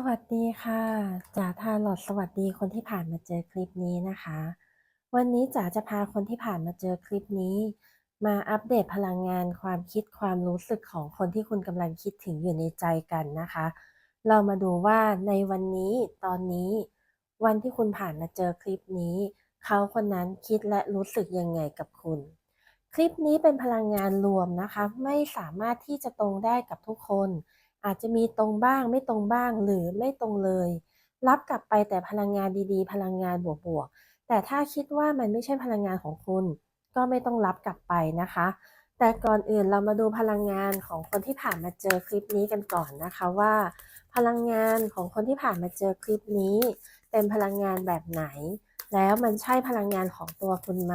สวัสดีค่ะจ๋าทาลอดสวัสดีคนที่ผ่านมาเจอคลิปนี้นะคะ วันนี้จ๋าจะพาคนที่ผ่านมาเจอคลิปนี้ มาอัปเดตพลังงานความคิดความรู้สึกของคนที่คุณกำลังคิดถึงอยู่ในใจกันนะคะ เรามาดูว่าในวันนี้ตอนนี้ วันที่คุณผ่านมาเจอคลิปนี้ เขาคนนั้นคิดและรู้สึกยังไงกับคุณ คลิปนี้เป็นพลังงานรวมนะคะ ไม่สามารถที่จะตรงได้กับทุกคน อาจจะมีตรงบ้างไม่ตรงบ้างหรือไม่ตรงเลย รับกลับไปแต่พลังงานดีๆ พลังงานบวกๆ แต่ถ้าคิดว่ามันไม่ใช่พลังงานของคุณ ก็ไม่ต้องรับกลับไปนะคะ แต่ก่อนอื่นเรามาดูพลังงานของคนที่ผ่านมาเจอคลิปนี้กันก่อนนะคะว่า พลังงานของคนที่ผ่านมาเจอคลิปนี้ เป็นพลังงานแบบไหน แล้วมันใช่พลังงานของตัวคุณไหม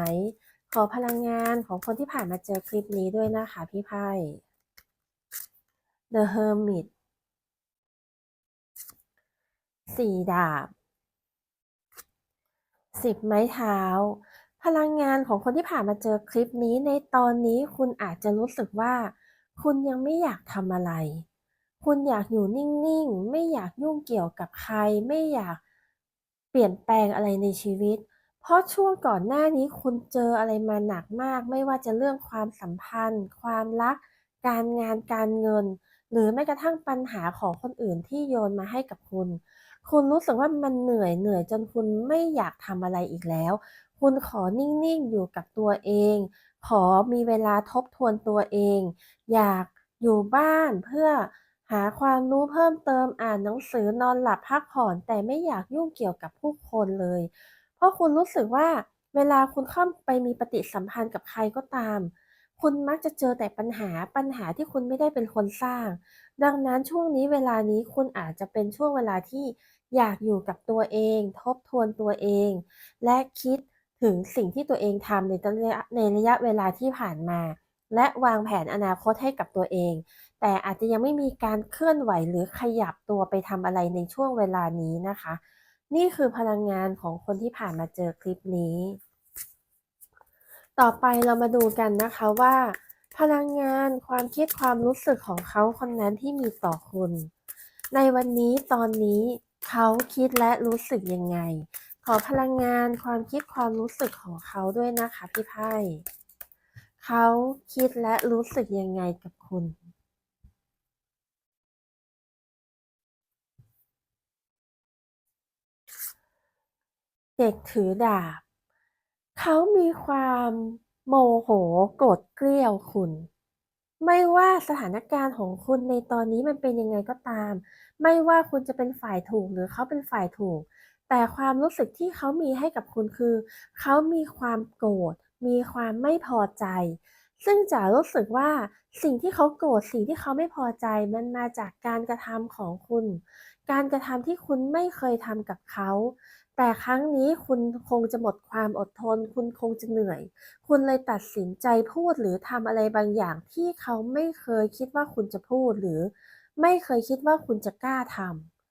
ขอพลังงานของคนที่ผ่านมาเจอคลิปนี้ด้วยนะคะพี่ไพ่ The Hermit สี่ดาบสิบไม้เท้า พลังงานของคนที่ผ่านมาเจอคลิปนี้ในตอนนี้คุณอาจจะรู้สึกว่า คุณยังไม่อยากทำอะไร คุณอยากอยู่นิ่งๆ ไม่อยากยุ่งเกี่ยวกับใคร ไม่อยากเปลี่ยนแปลงอะไรในชีวิต เพราะช่วงก่อนหน้านี้คุณเจออะไรมาหนักมาก ไม่ว่าจะเรื่องความสัมพันธ์ ความรัก การงานการเงิน หรือแม้กระทั่งปัญหาของคนอื่นที่โยนมาให้กับคุณ คุณรู้สึกว่ามันเหนื่อยเหนื่อยจนคุณไม่อยากทำอะไรอีกแล้ว คุณขอนิ่งๆอยู่กับตัวเอง ขอมีเวลาทบทวนตัวเอง อยากอยู่บ้านเพื่อหาความรู้เพิ่มเติมอ่านหนังสือนอนหลับพักผ่อน แต่ไม่อยากยุ่งเกี่ยวกับผู้คนเลย เพราะคุณรู้สึกว่าเวลาคุณเข้าไปมีปฏิสัมพันธ์กับใครก็ตาม คุณมักจะเจอแต่ปัญหาปัญหาที่คุณไม่ได้เป็นคนสร้าง ดังนั้นช่วงนี้เวลานี้คุณอาจจะเป็นช่วงเวลาที่อยากอยู่กับตัวเอง ทบทวนตัวเอง และคิดถึงสิ่งที่ตัวเองทำในระยะในระยะเวลาที่ผ่านมา และวางแผนอนาคตให้กับตัวเอง แต่อาจจะยังไม่มีการเคลื่อนไหวหรือขยับตัวไปทำอะไรในช่วงเวลานี้นะคะ นี่คือพลังงานของคนที่ผ่านมาเจอคลิปนี้ ต่อไปเรามาดูกันนะคะว่า พลังงานความคิดความรู้สึกของเขาคนนั้นที่มีต่อคุณ ในวันนี้ตอนนี้เขาคิดและรู้สึกยังไง ขอพลังงานความคิดความรู้สึกของเขาด้วยนะคะพี่ไพ่เขาคิดและรู้สึกยังไงกับคุณเด็กถือดาบ เขามีความโมโหโกรธเกลี้ยวคุณ ไม่ว่าสถานการณ์ของคุณในตอนนี้มันเป็นยังไงก็ตาม ไม่ว่าคุณจะเป็นฝ่ายถูกหรือเขาเป็นฝ่ายถูก แต่ความรู้สึกที่เขามีให้กับคุณคือ เขามีความโกรธมีความไม่พอใจ ซึ่งจ๋ารู้สึกว่าสิ่งที่เขาโกรธสิ่งที่เขาไม่พอใจมันมาจากการกระทำของคุณ การกระทำที่คุณไม่เคยทำกับเขา แต่ครั้งนี้คุณคงจะหมดความอดทน คุณคงจะเหนื่อย คุณเลยตัดสินใจพูดหรือทำอะไรบางอย่างที่เขาไม่เคยคิดว่าคุณจะพูดหรือ ไม่เคยคิดว่าคุณจะกล้าท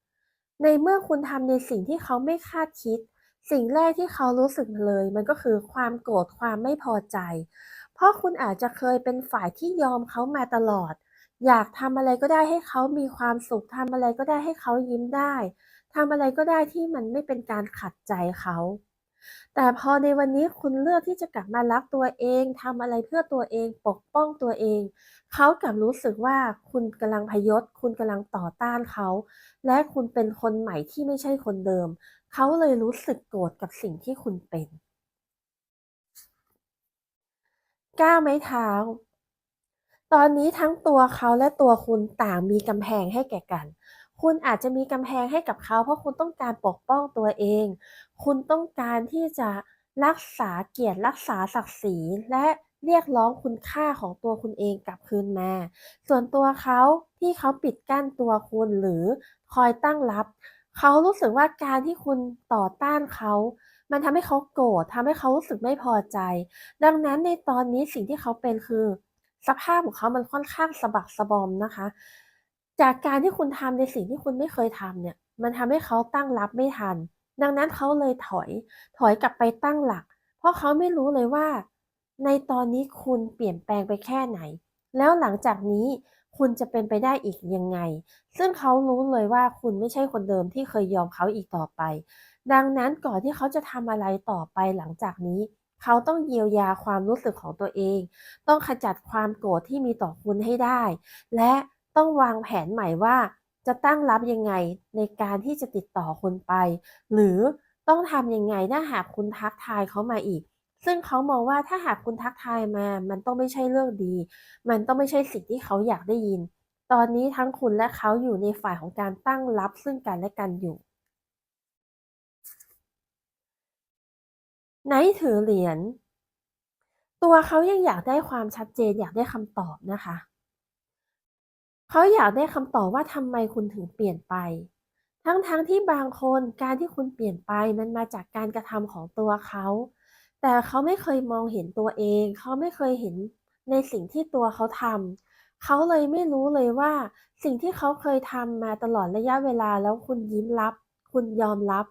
ำในเมื่อคุณทำในสิ่งที่เขาไม่คาดคิด สิ่งแรกที่เขารู้สึกเลย มันก็คือความโกรธความไม่พอใจ เพราะคุณอาจจะเคยเป็นฝ่ายที่ยอมเขามาตลอด อยากทำอะไรก็ได้ให้เขามีความสุขทำอะไรก็ได้ให้เขายิ้มได้ทำอะไรก็ได้ที่มันไม่เป็นการขัดใจเขา แต่พอในวันนี้คุณเลือกที่จะกลับมารักตัวเองทำอะไรเพื่อตัวเองปกป้องตัวเอง เขากลับรู้สึกว่าคุณกำลังพยศ คุณกำลังต่อต้านเขา และคุณเป็นคนใหม่ที่ไม่ใช่คนเดิม เขาเลยรู้สึกโกรธกับสิ่งที่คุณเป็น ก้าวไม้เท้า ตอนนี้ทั้งตัวเขาและตัวคุณต่างมีกำแพงให้แก่กัน คุณอาจจะมีกำแพงให้กับเขา เพราะคุณต้องการปกป้องตัวเอง คุณต้องการที่จะรักษาเกียรติรักษาศักดิ์ศรีและเรียกร้องคุณค่าของตัวคุณเองกลับคืนมา ส่วนตัวเขาที่เขาปิดกั้นตัวคุณหรือคอยตั้งรับ เขารู้สึกว่าการที่คุณต่อต้านเขา มันทำให้เขาโกรธทำให้เขารู้สึกไม่พอใจ ดังนั้นในตอนนี้สิ่งที่เขาเป็นคือ สภาพของเขามันค่อนข้างสะบักสะบอมนะคะ จากการที่คุณทำในสิ่งที่คุณไม่เคยทำเนี่ย มันทำให้เขาตั้งรับไม่ทัน ดังนั้นเขาเลยถอย ถอยกลับไปตั้งหลัก เพราะเขาไม่รู้เลยว่า ในตอนนี้คุณเปลี่ยนแปลงไปแค่ไหน แล้วหลังจากนี้คุณจะเป็นไปได้อีกยังไง ซึ่งเขารู้เลยว่าคุณไม่ใช่คนเดิมที่เคยยอมเขาอีกต่อไป ดังนั้นก่อนที่เขาจะทำอะไรต่อไปหลังจากนี้ เขาต้องเยียวยาความรู้สึกของตัวเอง ต้องขจัดความโกรธที่มีต่อคุณให้ได้ และต้องวางแผนใหม่ว่า จะตั้งรับยังไงในการที่จะติดต่อคุณไป หรือต้องทำยังไงถ้าหากคุณทักทายเขามาอีก ซึ่งเขามองว่าถ้าหากคุณทักทายมา มันต้องไม่ใช่เรื่องดี มันต้องไม่ใช่สิ่งที่เขาอยากได้ยิน ตอนนี้ทั้งคุณและเขาอยู่ในฝ่ายของการตั้งรับซึ่งกันและกันอยู่ ไนท์ถือเหรียญ ตัวเขายังอยากได้ความชัดเจนอยากได้คำตอบนะคะ เขาอยากได้คำตอบว่าทำไมคุณถึงเปลี่ยนไป ทั้งๆทที่บางคนการที่คุณเปลี่ยนไปมันมาจากการกระทำของตัวเขา แต่เขาไม่เคยมองเห็นตัวเอง เขาไม่เคยเห็นในสิ่งที่ตัวเขาทำเขาเลยไม่รู้เลยว่า สิ่งที่เขาเคยทำมาตลอดระยะเวลาแล้วคุณยิ้มรับ คุณยอมรับ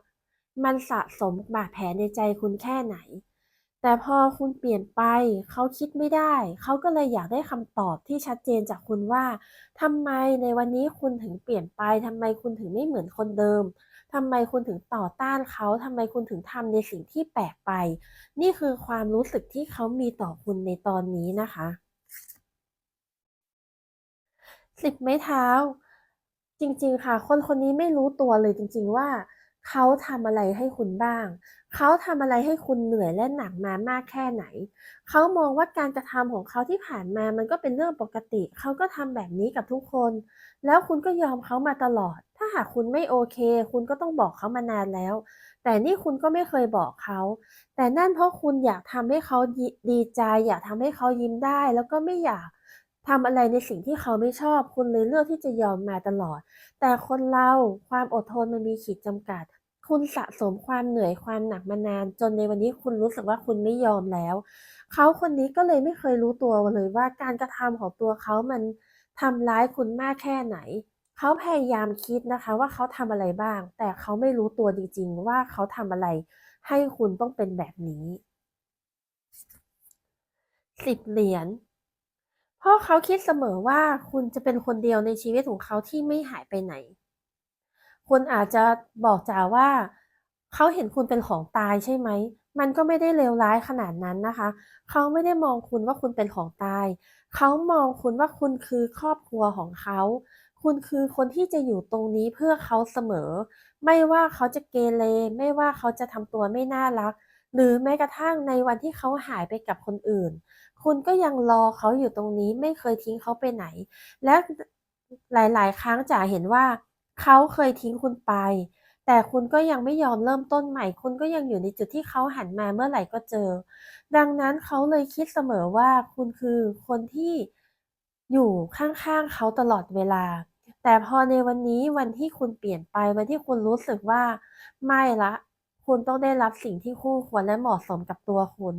มันสะสมบาดแผลในใจคุณแค่ไหน แต่พอคุณเปลี่ยนไป เขาคิดไม่ได้ เขาก็เลยอยากได้คำตอบที่ชัดเจนจากคุณว่าทำไมในวันนี้คุณถึงเปลี่ยนไปทำไมคุณถึงไม่เหมือนคนเดิมทำไมคุณถึงต่อต้านเขาทำไมคุณถึงทำในสิ่งที่แปลกไป นี่คือความรู้สึกที่เขามีต่อคุณในตอนนี้นะคะสิบไม้เท้า จริง ๆ ค่ะ คนคนนี้ไม่รู้ตัวเลยจริง ๆ ว่า เขาทำอะไรให้คุณบ้าง เขาทำอะไรให้คุณเหนื่อยและหนักมามากแค่ไหน เขามองว่าการกระทำของเขาที่ผ่านมามันก็เป็นเรื่องปกติ เขาก็ทำแบบนี้กับทุกคน แล้วคุณก็ยอมเขามาตลอด ถ้าหากคุณไม่โอเค คุณก็ต้องบอกเขามานานแล้ว แต่นี่คุณก็ไม่เคยบอกเขา แต่นั่นเพราะคุณอยากทำให้เขาดีใจ อยากทำให้เขายิ้มได้ แล้วก็ไม่อยากทำอะไรในสิ่งที่เขาไม่ชอบ คุณเลยเลือกที่จะยอมมาตลอด แต่คนเราความอดทนมันมีขีดจำกัด คุณสะสมความเหนื่อยความหนักมานาน จนในวันนี้คุณรู้สึกว่าคุณไม่ยอมแล้ว เขาคนนี้ก็เลยไม่เคยรู้ตัวเลยว่าการกระทำของตัวเขามันทำร้ายคุณมากแค่ไหน เขาพยายามคิดนะคะว่าเขาทำอะไรบ้าง แต่เขาไม่รู้ตัวจริงๆว่าเขาทำอะไร ให้คุณต้องเป็นแบบนี้สิบเหรียญเพราะเขาคิดเสมอว่าคุณจะเป็นคนเดียวในชีวิตของเขาที่ไม่หายไปไหน คุณอาจจะบอกจ๋าว่าเขาเห็นคุณเป็นของตายใช่ไหม มันก็ไม่ได้เลวร้ายขนาดนั้นนะคะ เขาไม่ได้มองคุณว่าคุณเป็นของตาย เขามองคุณว่าคุณคือครอบครัวของเขา คุณคือคนที่จะอยู่ตรงนี้เพื่อเขาเสมอ ไม่ว่าเขาจะเกเร ไม่ว่าเขาจะทำตัวไม่น่ารัก หรือแม้กระทั่งในวันที่เขาหายไปกับคนอื่น คุณก็ยังรอเขาอยู่ตรงนี้ ไม่เคยทิ้งเขาไปไหน และหลาย ๆ ครั้งจ๋าเห็นว่า เขาเคยทิ้งคุณไป แต่คุณก็ยังไม่ยอมเริ่มต้นใหม่ คุณก็ยังอยู่ในจุดที่เขาหันมาเมื่อไหร่ก็เจอ ดังนั้นเขาเลยคิดเสมอว่าคุณคือคนที่อยู่ข้างๆเขาตลอดเวลา แต่พอในวันนี้วันที่คุณเปลี่ยนไปวันที่คุณรู้สึกว่าไม่ละคุณต้องได้รับสิ่งที่คู่ควรและเหมาะสมกับตัวคุณ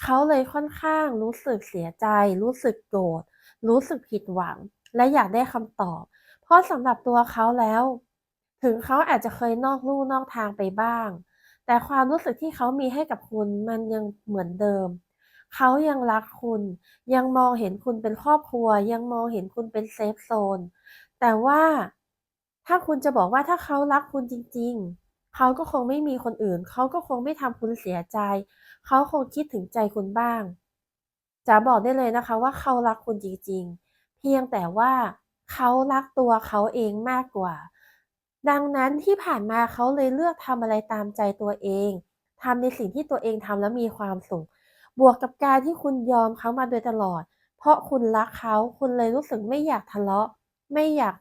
เขาเลยค่อนข้างรู้สึกเสียใจ รู้สึกโกรธ รู้สึกผิดหวัง และอยากได้คำตอบ เพราะสำหรับตัวเขาแล้ว ถึงเขาอาจจะเคยนอกลู่นอกทางไปบ้าง แต่ความรู้สึกที่เขามีให้กับคุณมันยังเหมือนเดิม เขายังรักคุณ ยังมองเห็นคุณเป็นครอบครัว ยังมองเห็นคุณเป็นเซฟโซน แต่ว่าถ้าคุณจะบอกว่าถ้าเขารักคุณจริง ๆ เขาก็คงไม่มีคนอื่น เขาก็คงไม่ทำคุณเสียใจ เขาคงคิดถึงใจคุณบ้างจ๋าบอกได้เลยนะคะว่าเขารักคุณจริงๆ เพียงแต่ว่า เขารักตัวเขาเองมากกว่า ดังนั้นที่ผ่านมาเขาเลยเลือกทำอะไรตามใจตัวเองทำในสิ่งที่ตัวเองทำแล้วมีความสุข บวกกับการที่คุณยอมเขามาโดยตลอด เพราะคุณรักเขาคุณเลยรู้สึกไม่อยากทะเลาะ ไม่อยาก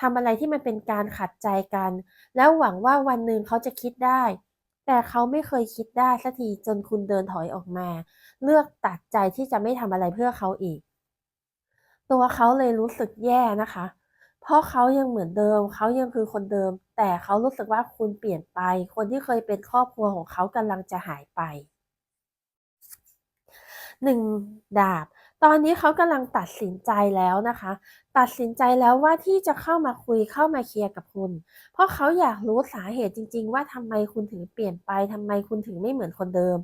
ทำอะไรที่มันเป็นการขัดใจกัน แล้วหวังว่าวันหนึ่งเขาจะคิดได้ แต่เขาไม่เคยคิดได้สักทีจนคุณเดินถอยออกมา เลือกตัดใจที่จะไม่ทำอะไรเพื่อเขาอีก ตัวเขาเลยรู้สึกแย่นะคะ เพราะเขายังเหมือนเดิม เขายังคือคนเดิม แต่เขารู้สึกว่าคุณเปลี่ยนไป คนที่เคยเป็นครอบครัวของเขากำลังจะหายไปหนึ่งดาบ ตอนนี้เขากำลังตัดสินใจแล้วนะคะ ตัดสินใจแล้วว่าที่จะเข้ามาคุยเข้ามาเคลียร์กับคุณ เพราะเขาอยากรู้สาเหตุจริง ๆ ว่าทำไมคุณถึงเปลี่ยนไปทำไมคุณถึงไม่เหมือนคนเดิม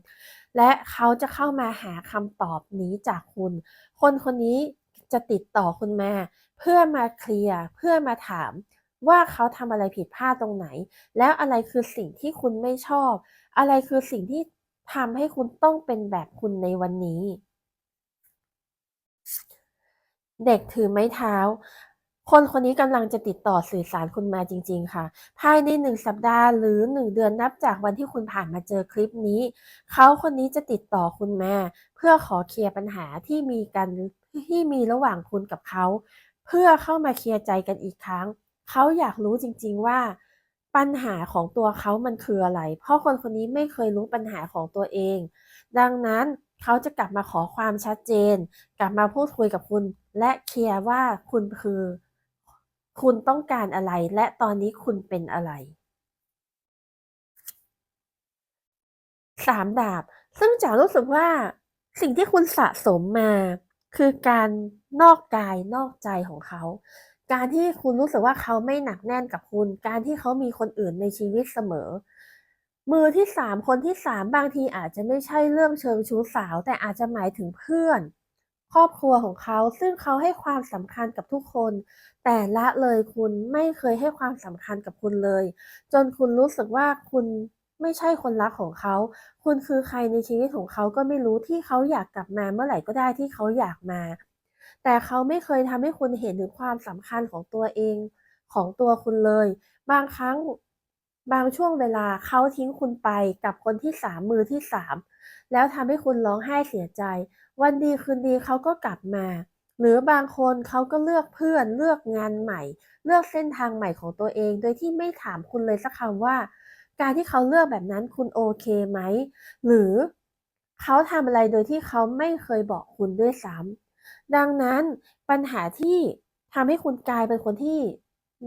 และเขาจะเข้ามาหาคำตอบนี้จากคุณ คนคนนี้ จะติดต่อคุณมา เพื่อมาเคลียร์เพื่อมาถามว่าเขาทำอะไรผิดพลาดตรงไหน แล้วอะไรคือสิ่งที่คุณไม่ชอบ อะไรคือสิ่งที่ทำให้คุณต้องเป็นแบบคุณในวันนี้ เด็กถือไม้เท้า คนคนนี้กำลังจะติดต่อสื่อสารคุณมาจริง ๆ ค่ะ ภายในหนึ่งสัปดาห์หรือหนึ่งเดือนนับจากวันที่คุณผ่านมาเจอคลิปนี้ เขาคนนี้จะติดต่อคุณมา เพื่อขอเคลียร์ปัญหาที่มีกัน ที่มีระหว่างคุณกับเขา เพื่อเข้ามาเคลียร์ใจกันอีกครั้ง เขาอยากรู้จริง ๆว่า ปัญหาของตัวเขามันคืออะไร เพราะคนคนนี้ไม่เคยรู้ปัญหาของตัวเอง ดังนั้นเขาจะกลับมาขอความชัดเจน กลับมาพูดคุยกับคุณ และเคลียร์ว่าคุณคือ คุณต้องการอะไร และตอนนี้คุณเป็นอะไรสามดาบ ซึ่งจ๋ารู้สึกว่าสิ่งที่คุณสะสมมา คือการนอกกายนอกใจของเขา การที่คุณรู้สึกว่าเขาไม่หนักแน่นกับคุณ การที่เขามีคนอื่นในชีวิตเสมอ มือที่สามคนที่สามบางทีอาจจะไม่ใช่เรื่องเชิงชู้สาว แต่อาจจะหมายถึงเพื่อน ครอบครัวของเขาซึ่งเขาให้ความสำคัญกับทุกคน แต่ละเลยคุณไม่เคยให้ความสำคัญกับคุณเลย จนคุณรู้สึกว่าคุณ ไม่ใช่คนรักของเขา คุณคือใครในชีวิตของเขาก็ไม่รู้ที่เขาอยากกลับมาเมื่อไหร่ก็ได้ที่เขาอยากมา แต่เขาไม่เคยทำให้คุณเห็นถึงความสำคัญของตัวเอง ของตัวคุณเลย บางครั้งบางช่วงเวลาเขาทิ้งคุณไปกับคนที่สามมือที่สามแล้วทำให้คุณร้องไห้เสียใจ วันดีคืนดีเขาก็กลับมา หรือบางคนเขาก็เลือกเพื่อนเลือกงานใหม่ เลือกเส้นทางใหม่ของตัวเอง โดยที่ไม่ถามคุณเลยสักคำว่า การที่เขาเลือกแบบนั้นคุณโอเคไหม หรือเขาทำอะไรโดยที่เขาไม่เคยบอกคุณด้วยซ้ำดังนั้นปัญหาที่ทำให้คุณกลายเป็นคนที่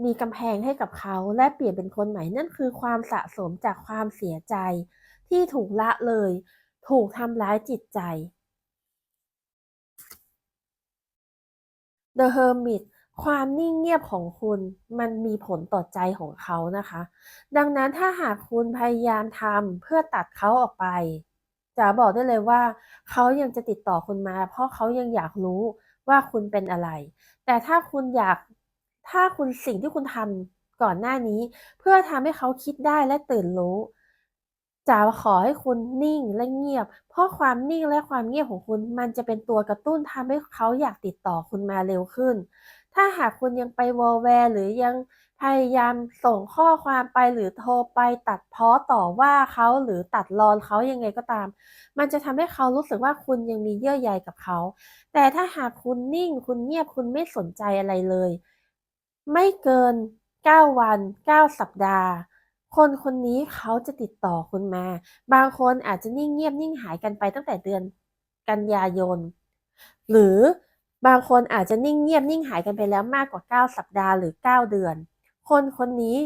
มีกำแพงให้กับเขาและเปลี่ยนเป็นคนใหม่นั่นคือความสะสมจากความเสียใจ ที่ถูกละเลย ถูกทำร้ายจิตใจ The Hermit ความนิ่งเงียบของคุณมันมีผลต่อใจของเขานะคะ ดังนั้นถ้าหากคุณพยายามทำเพื่อตัดเขาออกไปจะบอกได้เลยว่า เขายังจะติดต่อคุณมา เพราะเขายังอยากรู้ว่าคุณเป็นอะไร แต่ถ้าคุณอยากถ้าคุณสิ่งที่คุณทำก่อนหน้านี้ เพื่อทำให้เขาคิดได้และตื่นรู้จะขอให้คุณนิ่งและเงียบ เพราะความนิ่งและความเงียบของคุณ มันจะเป็นตัวกระตุ้นทำให้เขาอยากติดต่อคุณมาเร็วขึ้น ถ้าหากคุณยังไปวอลแวร์หรือยังพยายามส่งข้อความไปหรือโทรไปตัดพ้อต่อว่าเขาหรือตัดรอนเขายังไงก็ตาม มันจะทำให้เขารู้สึกว่าคุณยังมีเยื่อใยกับเขา แต่ถ้าหากคุณนิ่งคุณเงียบคุณไม่สนใจอะไรเลย ไม่เกิน 9 วัน 9 สัปดาห์ คนคนนี้เขาจะติดต่อคุณมา บางคนอาจจะนิ่งเงียบนิ่งหายกันไปตั้งแต่เดือนกันยายน หรือ บางคนอาจจะนิ่งเงียบนิ่งหายกันไปแล้วมากกว่า 9 สัปดาห์หรือ 9 เดือน คนคนนี้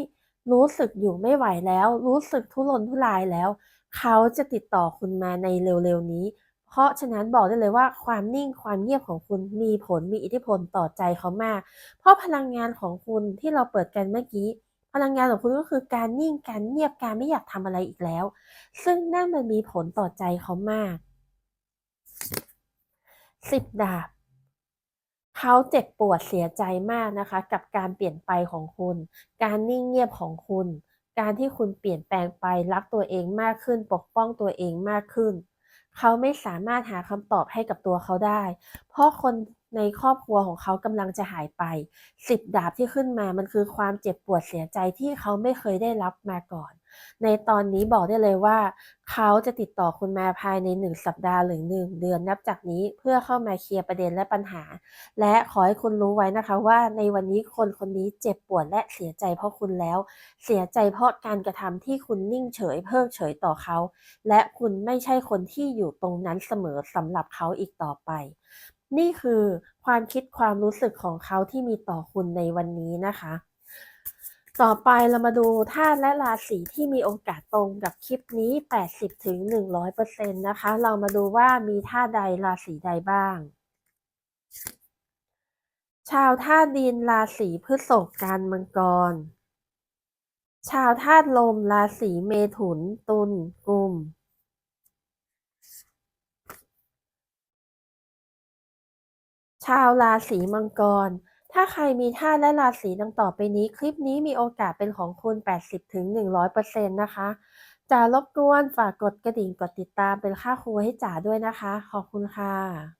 รู้สึกอยู่ไม่ไหวแล้ว รู้สึกทุรนทุรายแล้ว เขาจะติดต่อคุณมาในเร็วๆนี้ เพราะฉะนั้นบอกได้เลยว่าความนิ่งความเงียบของคุณมีผลมีอิทธิพลต่อใจเขามาก เพราะพลังงานของคุณที่เราเปิดกันเมื่อกี้ พลังงานของคุณก็คือการนิ่งการเงียบการไม่อยากทำอะไรอีกแล้ว ซึ่งนั่นมันมีผลต่อใจเขามากสิบดาบ เขาเจ็บปวดเสียใจมากนะคะ กับการเปลี่ยนไปของคุณ การนิ่งเงียบของคุณ การที่คุณเปลี่ยนแปลงไปรักตัวเองมากขึ้น ปกป้องตัวเองมากขึ้น เขาไม่สามารถหาคำตอบให้กับตัวเขาได้ เพราะคนในครอบครัวของเขากำลังจะหายไปสิบดาบที่ขึ้นมามันคือความเจ็บปวดเสียใจที่เขาไม่เคยได้รับมาก่อน ในตอนนี้บอกได้เลยว่า เขาจะติดต่อคุณมาภายในหนึ่งสัปดาห์หรือหนึ่งเดือนนับจากนี้เพื่อเข้ามาเคลียร์ประเด็นและปัญหา และขอให้คุณรู้ไว้นะคะว่าในวันนี้คนคนนี้เจ็บปวดและเสียใจเพราะคุณแล้ว เสียใจเพราะการกระทำที่คุณนิ่งเฉยเพิกเฉยต่อเขา และคุณไม่ใช่คนที่อยู่ตรงนั้นเสมอสำหรับเขาอีกต่อไป นี่คือความคิดความรู้สึกของเขาที่มีต่อคุณในวันนี้นะคะ ต่อไปเรามาดูธาตุและราศีที่มีโอกาสตรงกับคลิปนี้ 80ถึง100%นะคะ เรามาดูว่ามีธาตุใดราศีใดบ้าง ชาวธาตุดินราศีพฤษภกันมังกร ชาวธาตุลมราศีเมถุน ตุลกุมชาวราศีมังกร ถ้าใครมีธาตุและราศีดังต่อไปนี้ คลิปนี้มีโอกาสเป็นของคุณ 80-100%นะคะจะรบกวนฝากกดกระดิ่งกดติดตามเป็นค่าครูให้จ๋าด้วยนะคะ ขอบคุณค่ะ